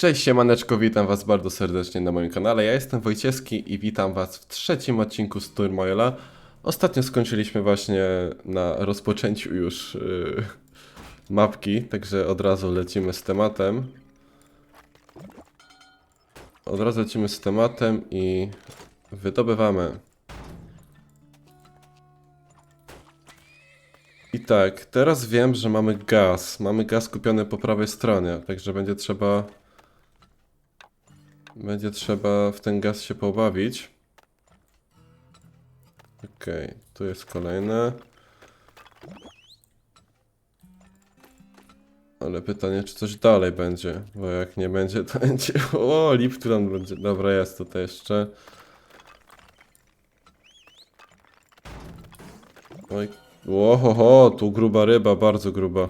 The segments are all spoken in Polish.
Cześć siemaneczko, witam was bardzo serdecznie na moim kanale. Ja jestem Wojciechski i witam was w trzecim odcinku z Turmoila. Ostatnio skończyliśmy właśnie na rozpoczęciu już yy, mapki, także od razu lecimy z tematem. Od razu lecimy z tematem i wydobywamy. I tak, teraz wiem, że mamy gaz. Mamy gaz kupiony po prawej stronie, także będzie trzeba będzie trzeba w ten gaz się pobawić. Okej, tu jest kolejne. Ale pytanie, czy coś dalej będzie, bo jak nie będzie, to będzie... O, Lipton będzie... Dobra, jest tutaj jeszcze. Oj, Łohoho, tu gruba ryba, bardzo gruba.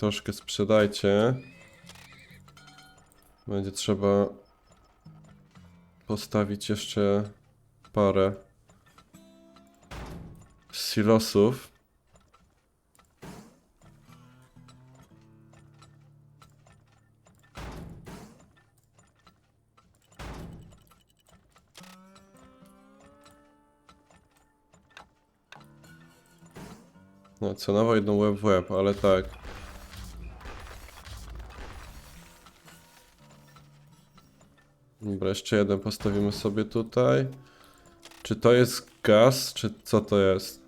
Troszkę sprzedajcie. Będzie trzeba postawić jeszcze parę silosów. No, cenowo idą łeb w ale tak. Dobra, jeszcze jeden postawimy sobie tutaj. Czy to jest gaz, czy co to jest?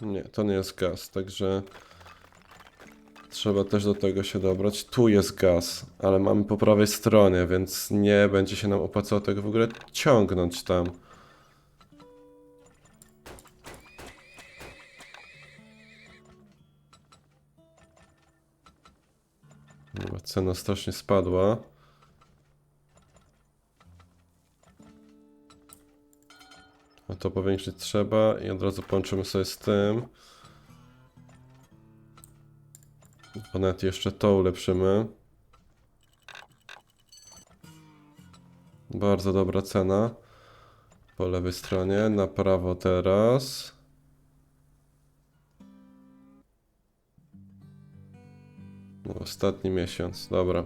Nie, to nie jest gaz, także trzeba też do tego się dobrać. Tu jest gaz, ale mamy po prawej stronie, więc nie będzie się nam opłacało tego w ogóle ciągnąć tam. Cena strasznie spadła. A to powiększyć trzeba i od razu połączymy sobie z tym. Ponad jeszcze to ulepszymy. Bardzo dobra cena. Po lewej stronie, na prawo teraz. Ostatni miesiąc, dobra.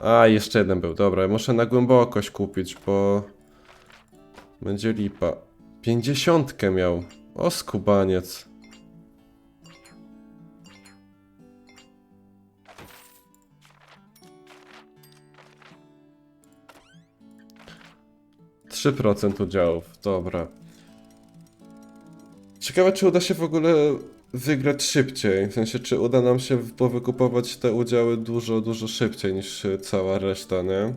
A, jeszcze jeden był, dobra, muszę na głębokość kupić, bo będzie lipa. Pięćdziesiątkę miał, o skubaniec. Trzy procent udziałów, dobra. Ciekawe, czy uda się w ogóle wygrać szybciej. W sensie, czy uda nam się powykupować te udziały dużo, dużo szybciej niż cała reszta, nie?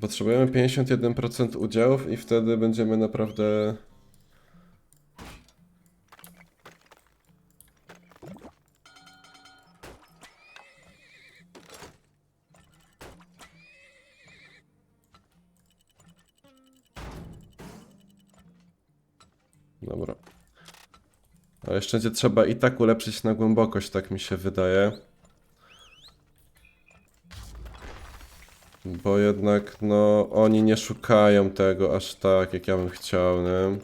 Potrzebujemy 51% udziałów i wtedy będziemy naprawdę... Dobra. A jeszcze będzie trzeba i tak ulepszyć na głębokość, tak mi się wydaje. Bo jednak, no, oni nie szukają tego aż tak, jak ja bym chciał, nie?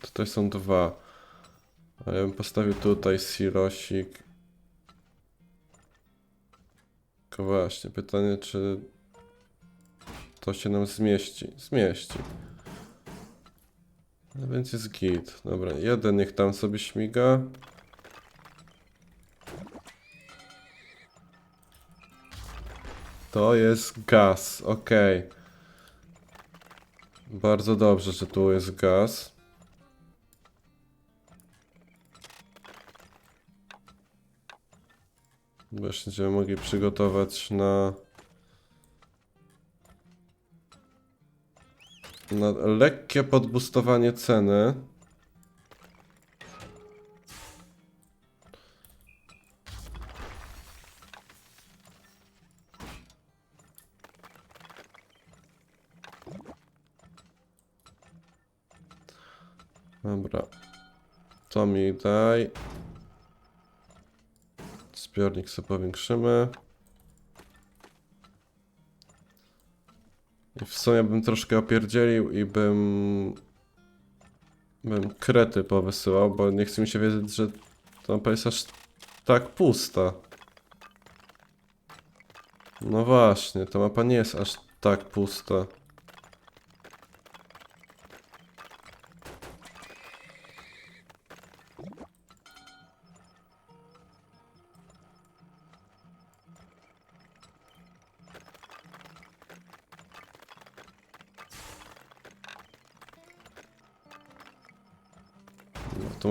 Tutaj są dwa. A ja bym postawił tutaj silosik. Tylko właśnie, pytanie, czy to się nam zmieści? Zmieści. No więc jest git. Dobra, jeden niech tam sobie śmiga. To jest gaz, ok. Bardzo dobrze, że tu jest gaz. będziemy mogli przygotować na... na lekkie podbustowanie ceny. Dobra. To mi daj. Zbiornik sobie powiększymy. I w sumie bym troszkę opierdzielił i bym... bym krety powysyłał, bo nie chce mi się wiedzieć, że ta mapa jest aż tak pusta. No właśnie, ta mapa nie jest aż tak pusta.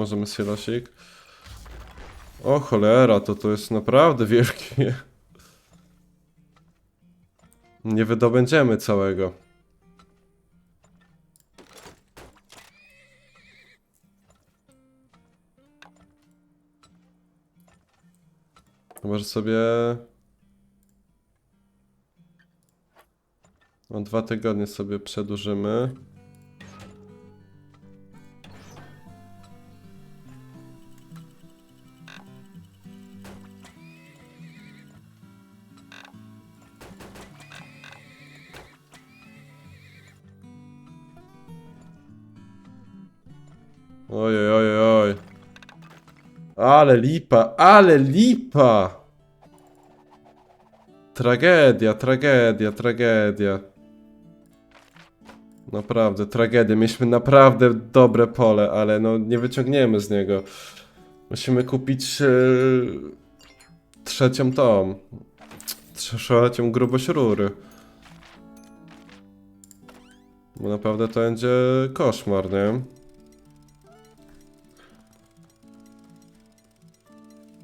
Możemy silosik. O cholera, to to jest naprawdę wielkie. Nie wydobędziemy całego. Chyba, sobie... O dwa tygodnie sobie przedłużymy. Ale lipa, ale lipa! Tragedia, tragedia, tragedia. Naprawdę, tragedia. Mieliśmy naprawdę dobre pole, ale no nie wyciągniemy z niego. Musimy kupić e, trzecią tą. Trzecią grubość rury. Bo naprawdę to będzie koszmar, nie?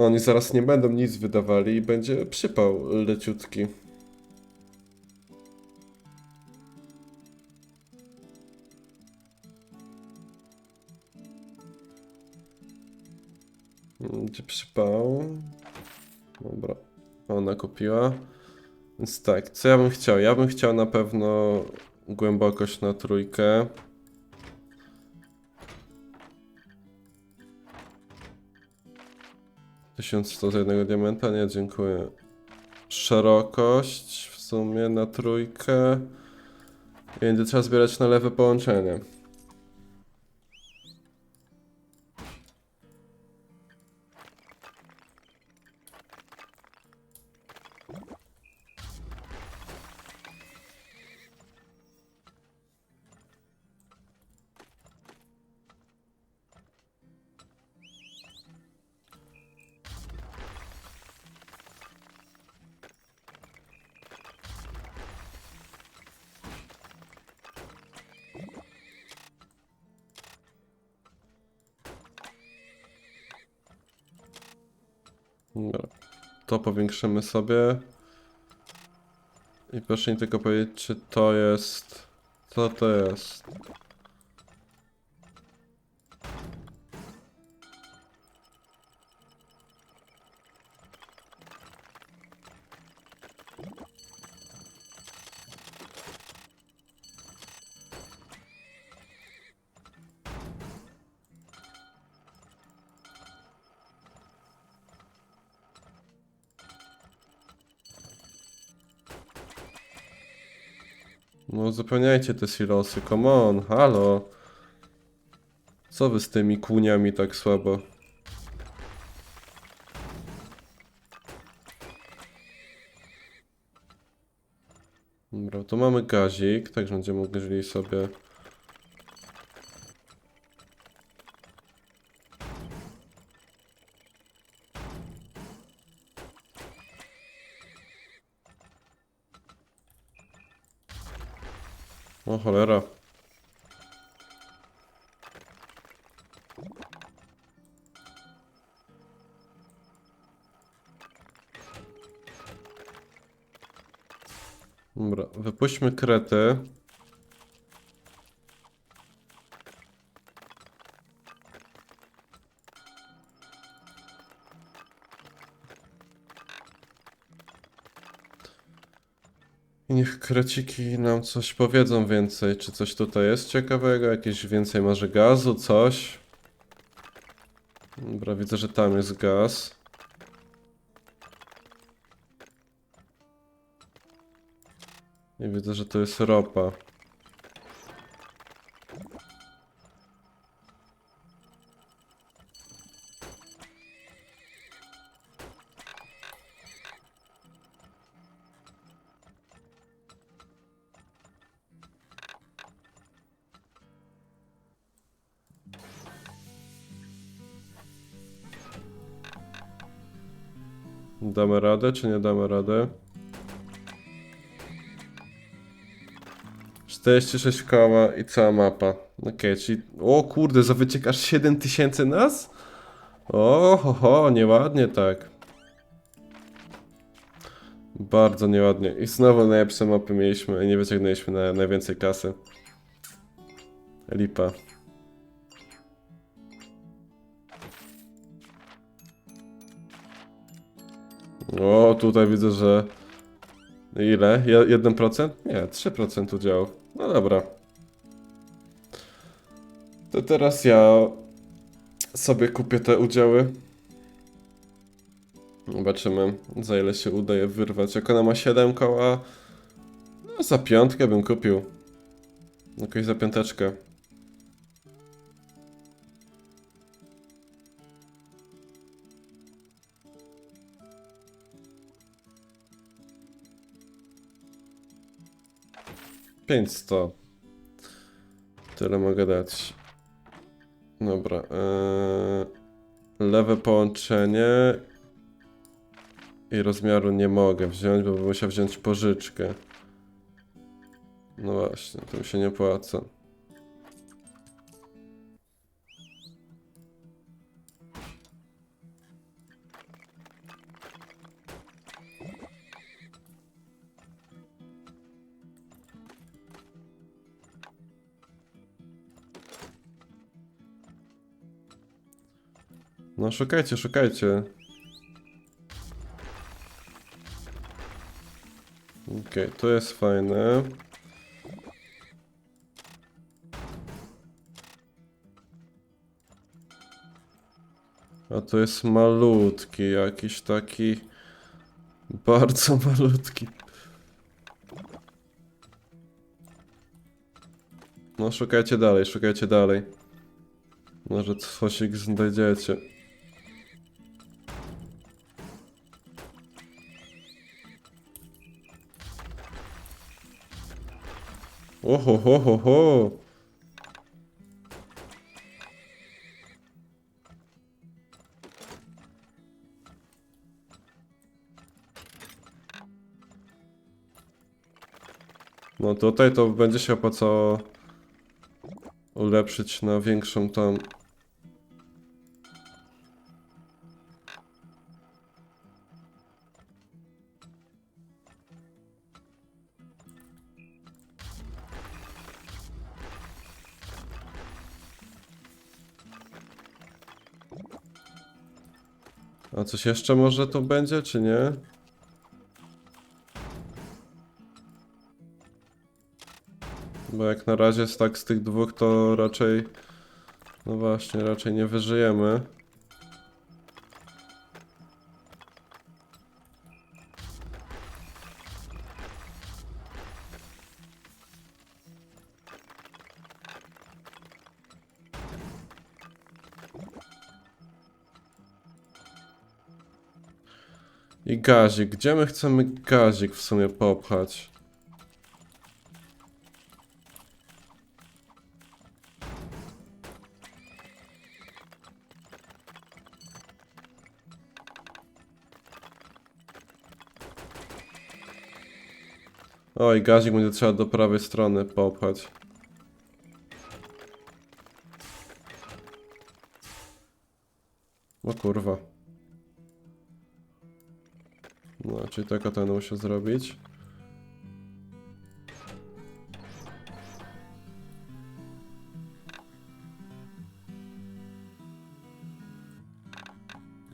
Oni zaraz nie będą nic wydawali i będzie przypał leciutki. Gdzie przypał? Dobra, ona kupiła. Więc tak, co ja bym chciał? Ja bym chciał na pewno głębokość na trójkę. Tysiąc sto z jednego diamenta? Nie, dziękuję. Szerokość w sumie na trójkę. I będzie trzeba zbierać na lewe połączenie. Dobra. To powiększymy sobie. I proszę mi tylko powiedzieć, czy to jest... Co to jest? No uzupełniajcie te silosy, come on, halo. Co wy z tymi kłuniami tak słabo? Dobra, to mamy gazik, także będziemy mogli sobie... O cholera. Dobra, wypuśćmy krety. Niech kreciki nam coś powiedzą więcej. Czy coś tutaj jest ciekawego? Jakieś więcej może gazu, coś? Dobra, widzę, że tam jest gaz. I widzę, że to jest ropa. Radę, czy nie damy radę? 46 koła i cała mapa. Okej, czyli... O kurde, za wyciek aż 7000 nas? O, ho, ho, nieładnie tak. Bardzo nieładnie. I znowu najlepsze mapy mieliśmy i nie wyciągnęliśmy na najwięcej kasy. Lipa. O, tutaj widzę, że... Ile? Je- 1%? Nie, 3% udziału. No dobra. To teraz ja sobie kupię te udziały. Zobaczymy, za ile się udaje wyrwać. Jak ona ma 7 koła, no za piątkę bym kupił. Jakoś za piąteczkę. Pięćsto. Tyle mogę dać. Dobra. Eee, lewe połączenie. I rozmiaru nie mogę wziąć, bo bym musiał wziąć pożyczkę. No właśnie, to mi się nie opłaca. Szukajcie, szukajcie. Okej, to jest fajne. A to jest malutki, jakiś taki bardzo malutki. No szukajcie dalej, szukajcie dalej. Może coś znajdziecie. Oho, ho, ho, ho. No tutaj to będzie się opłacało ulepszyć na większą tam. A coś jeszcze może to będzie, czy nie? Bo jak na razie jest tak z tych dwóch, to raczej... No właśnie, raczej nie wyżyjemy. Gazik. Gdzie my chcemy gazik w sumie popchać? Oj, gazik będzie trzeba do prawej strony popchać. O kurwa. Czyli tylko ten musiał zrobić.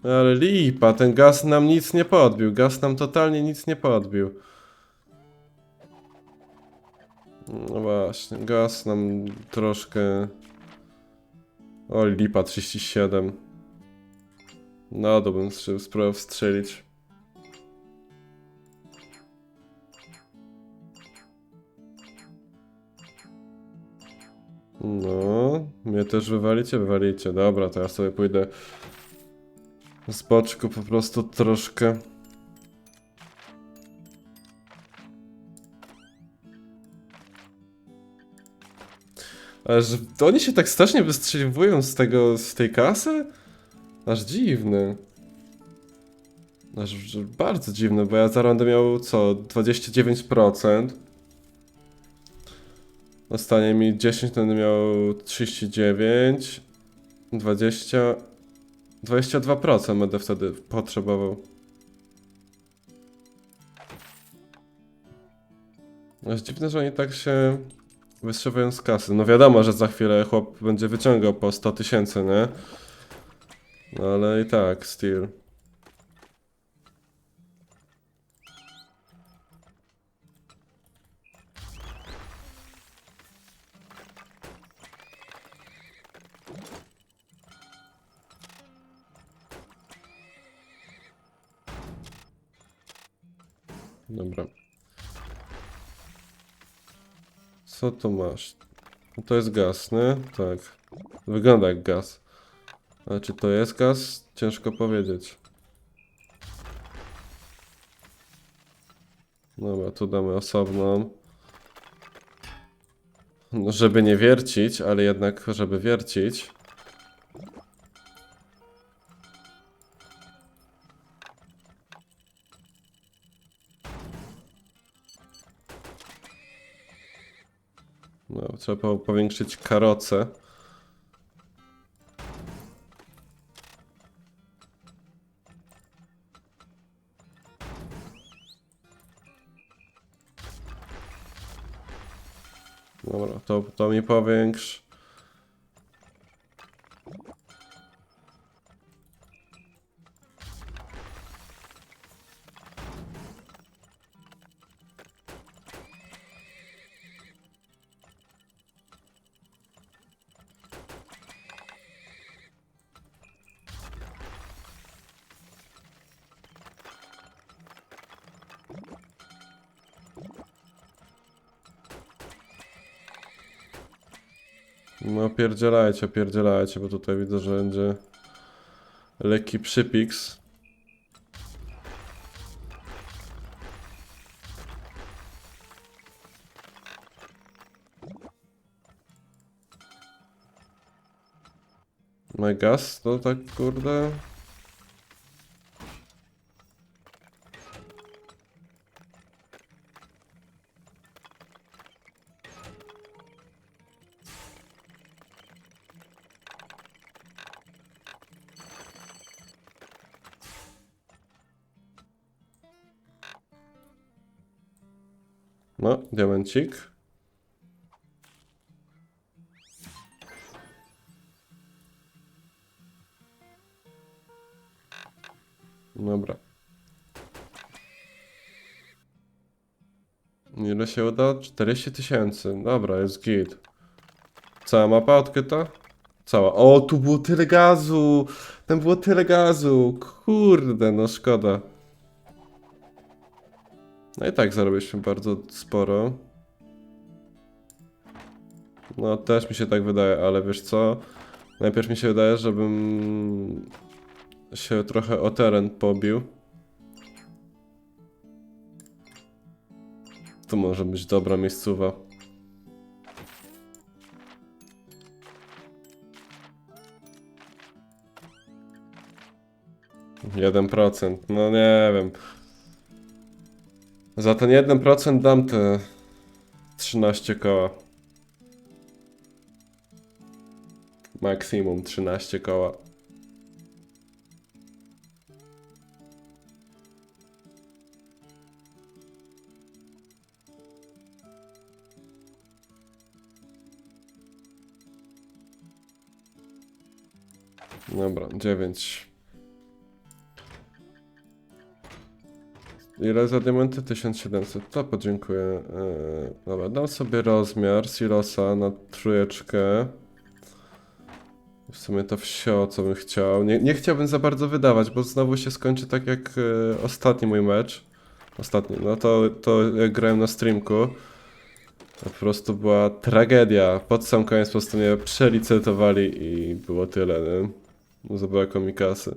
Ale lipa, ten gaz nam nic nie podbił. Gaz nam totalnie nic nie podbił. No właśnie, gaz nam troszkę... O, lipa 37. No, to bym spróbował strzelić. No, mnie też wywalicie? Wywalicie. Dobra, to ja sobie pójdę z boczku po prostu troszkę. To oni się tak strasznie wystrzeliwują z tego, z tej kasy? Aż dziwne. Aż bardzo dziwne, bo ja za rundę miał co? 29%. Zostanie mi 10, to będę miał 39. 20. 22% będę wtedy potrzebował. Aż dziwne, że oni tak się wystrzeliwują z kasy. No wiadomo, że za chwilę chłop będzie wyciągał po 100 tysięcy, nie? No ale i tak, still. Dobra. Co tu masz? To jest gaz, nie? Tak. Wygląda jak gaz. Ale czy to jest gaz? Ciężko powiedzieć. Dobra, tu damy osobną. No, żeby nie wiercić, ale jednak żeby wiercić. Trzeba było powiększyć karocę. Dobra, to, to mi powiększ. No pierdzielajcie, pierdzielajcie, bo tutaj widzę, że będzie lekki przypiks. My gaz, to tak kurde. Diamencik. Dobra. Ile się uda? 40 tysięcy. Dobra, jest git. Cała mapa odkryta? Cała. O, tu było tyle gazu! Tam było tyle gazu! Kurde, no szkoda. No i tak zarobiliśmy bardzo sporo. No też mi się tak wydaje, ale wiesz co? Najpierw mi się wydaje, żebym się trochę o teren pobił. To może być dobra miejscowa. Jeden procent, no nie wiem. Za ten 1% dam te 13 koła. Maksimum 13 koła. Dobra, 9. Ile za diamenty? 1700. To podziękuję. Yy, dobra, dam sobie rozmiar silosa na trójeczkę. W sumie to wsio, co bym chciał. Nie, nie chciałbym za bardzo wydawać, bo znowu się skończy tak jak yy, ostatni mój mecz. Ostatni, no to, to jak grałem na streamku. To po prostu była tragedia. Pod sam koniec po prostu mnie przelicytowali i było tyle, nie? Zabrakło mi kasy.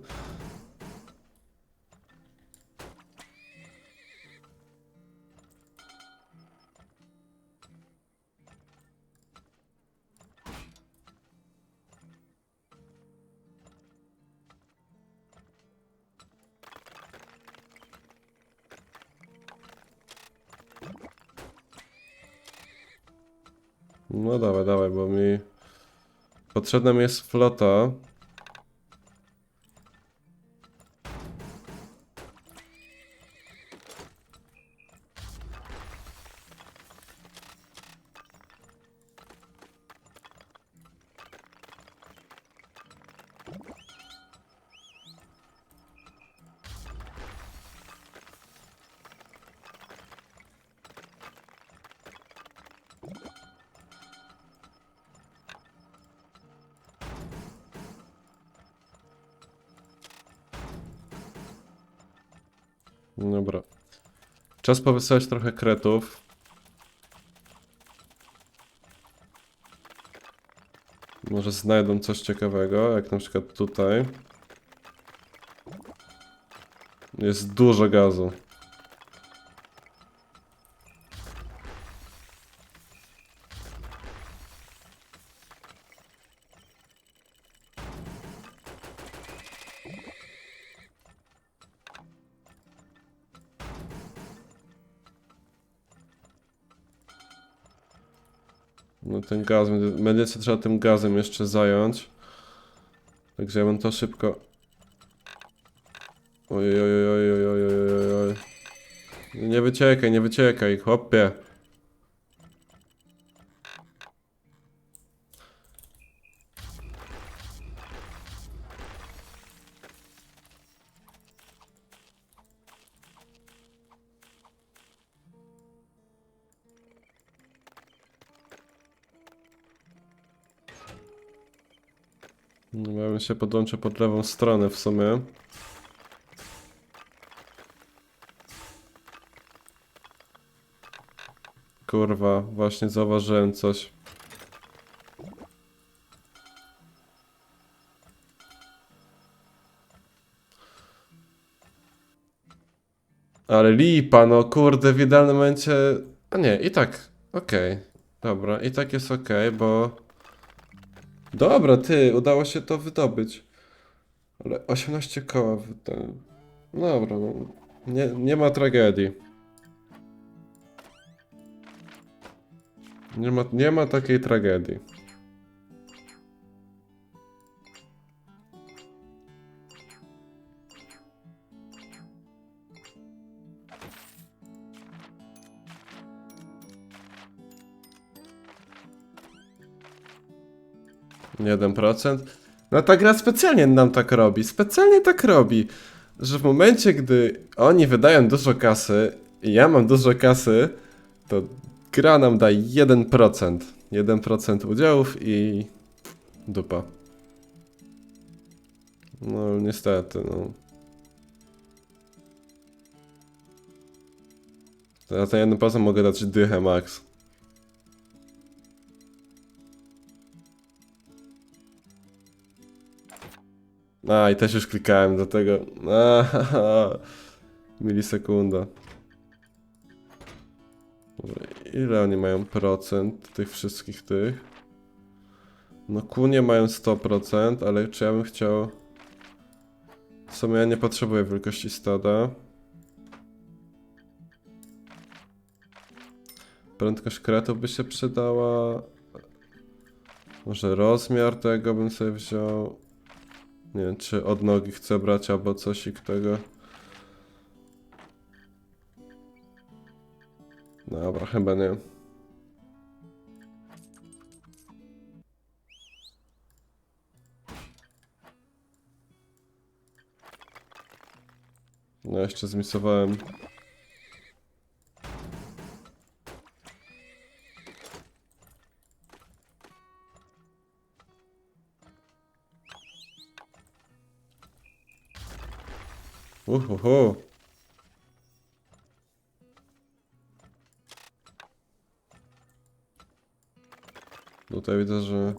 No dawaj, dawaj, bo mi... Potrzebna mi jest flota. Czas powysyłać trochę kretów. Może znajdą coś ciekawego, jak na przykład tutaj. Jest dużo gazu. ten gaz, będzie się trzeba tym gazem jeszcze zająć. Także ja bym to szybko... Oj, oj, oj, oj, oj, oj, oj, oj. Nie wyciekaj, nie wyciekaj, chłopie. No, Ja się podłączył pod lewą stronę w sumie. Kurwa, właśnie zauważyłem coś. Ale lipa, no kurde, w idealnym momencie... A nie, i tak, okej. Dobra, i tak jest okej, bo... Dobra, ty, udało się to wydobyć. Ale 18 koła wydałem. Dobra, no. Nie, nie ma tragedii. Nie ma, nie ma takiej tragedii. Jeden procent. No ta gra specjalnie nam tak robi. Specjalnie tak robi, że w momencie, gdy oni wydają dużo kasy i ja mam dużo kasy, to gra nam da 1%. 1% udziałów i dupa. No niestety, no. Za ten 1% mogę dać dychę max. A, i też już klikałem do tego. A, milisekunda. Ile oni mają procent tych wszystkich tych? No kunie mają 100%, ale czy ja bym chciał... W sumie ja nie potrzebuję wielkości stada. Prędkość kretów by się przydała. Może rozmiar tego bym sobie wziął. Nie wiem, czy od nogi chcę brać albo coś i tego. Dobra, chyba nie. No jeszcze zmisowałem Uhuhu. Tutaj widzę, że...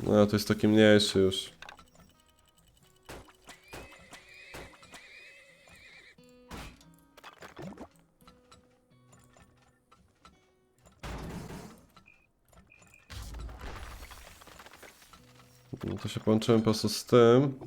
No, to jest taki mniejszy już. Połączyłem po prostu z tym.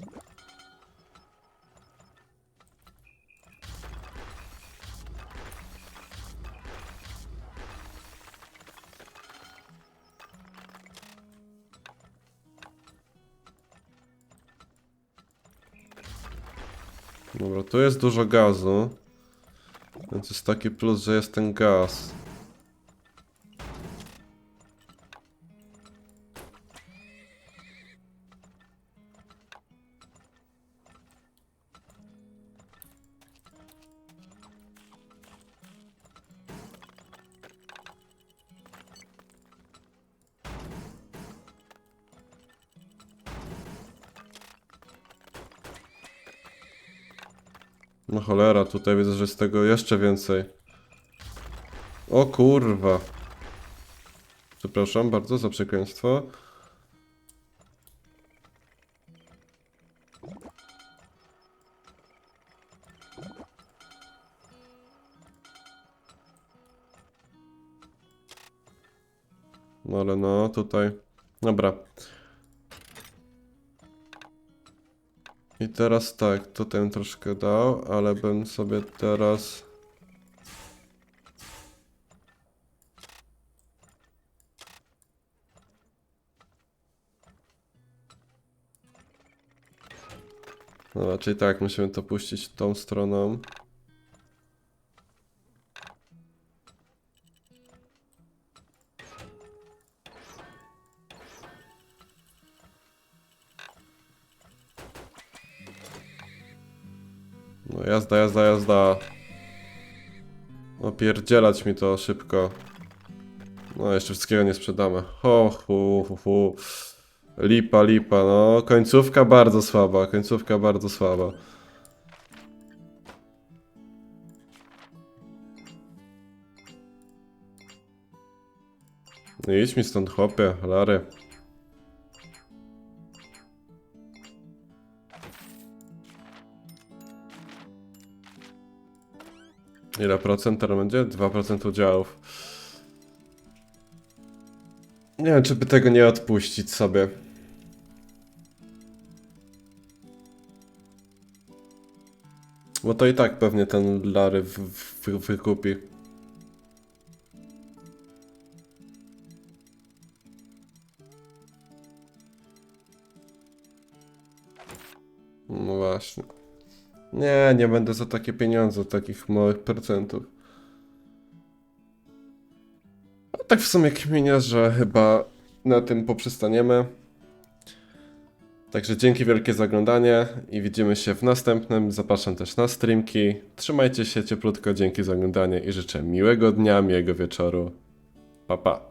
Dobra, tu jest dużo gazu. Więc jest taki plus, że jest ten gaz. No cholera, tutaj widzę, że jest tego jeszcze więcej. O kurwa. Przepraszam bardzo za przekleństwo. No ale no, tutaj. Dobra. I teraz tak, tutaj bym troszkę dał, ale bym sobie teraz... No raczej tak, musimy to puścić tą stroną. Jazda, jazda, jazda. Opierdzielać mi to szybko. No jeszcze wszystkiego nie sprzedamy. Ho, hu, hu, hu. Lipa, lipa, no. Końcówka bardzo słaba, końcówka bardzo słaba. No idź mi stąd, chłopie, Lary. Ile procent teraz będzie? 2% udziałów. Nie wiem, czy by tego nie odpuścić sobie. Bo to i tak pewnie ten Lary wykupi. Nie, nie będę za takie pieniądze, takich małych procentów. A tak w sumie kminie, że chyba na tym poprzestaniemy. Także dzięki wielkie za oglądanie i widzimy się w następnym. Zapraszam też na streamki. Trzymajcie się cieplutko, dzięki za oglądanie i życzę miłego dnia, miłego wieczoru. Pa pa.